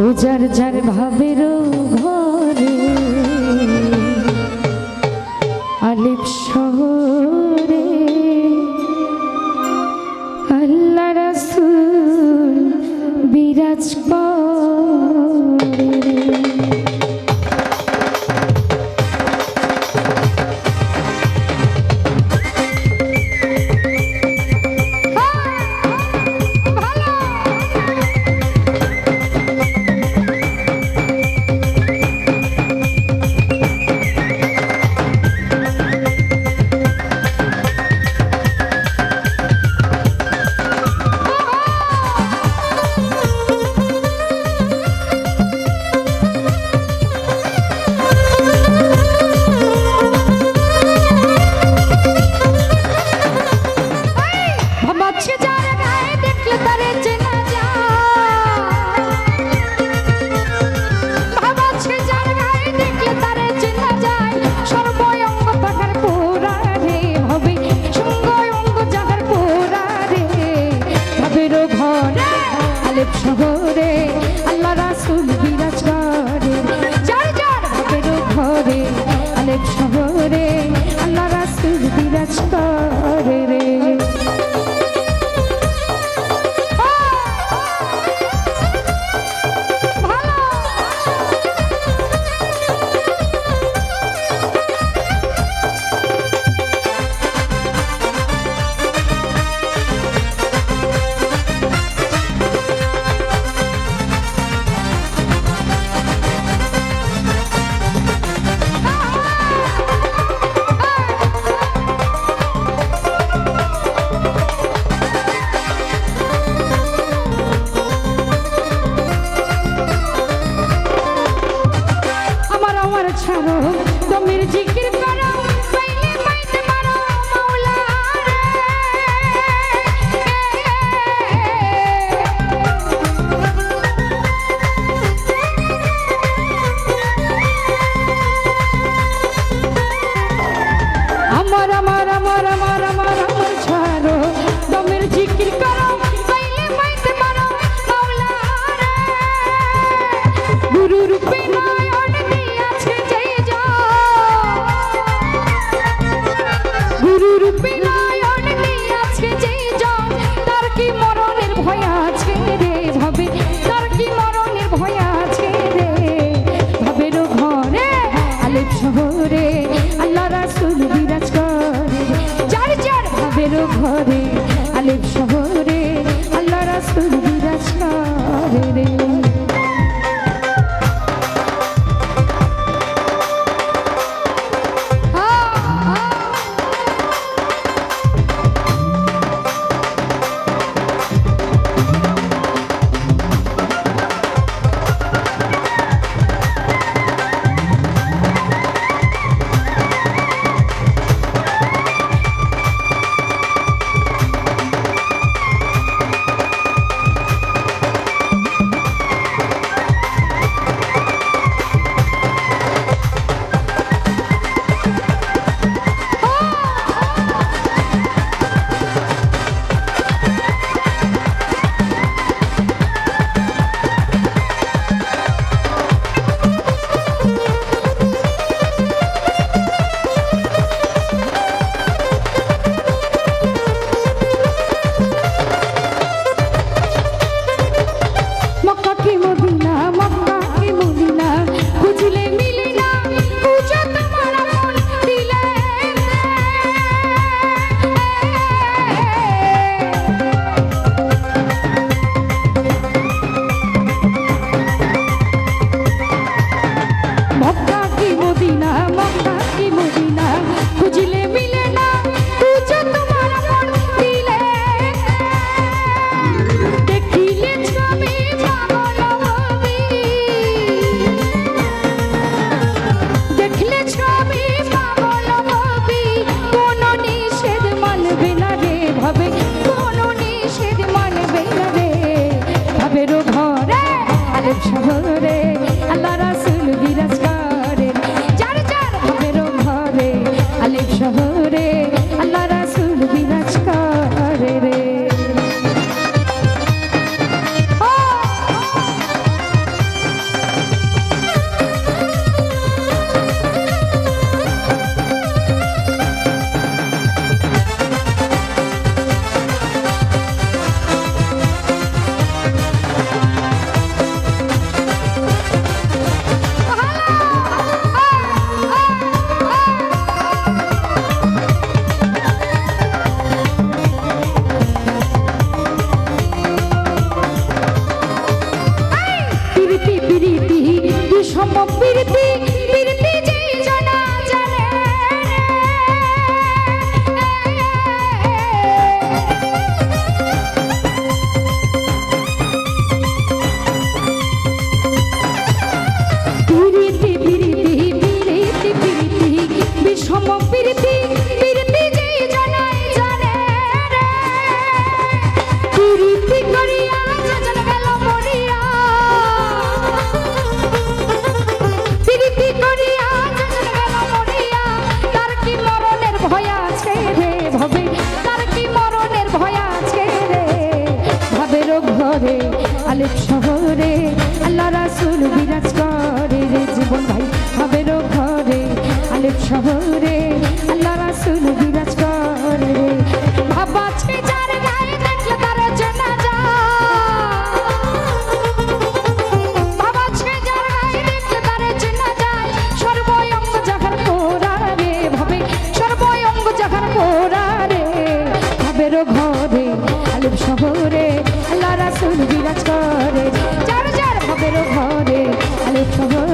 ও যার যার ঘরে। আলিপ শহরে আল্লাহ রাসুল বিরাজ কর শহরে আলেপ শহরে আল্লাহ রাসুল বিরাজ করে। যার যার ভাবের ঘরে আলেপ শহরে আল্লাহ রাসুল বিরাজ করে রে। şöhret সমপ্রীতি Oh,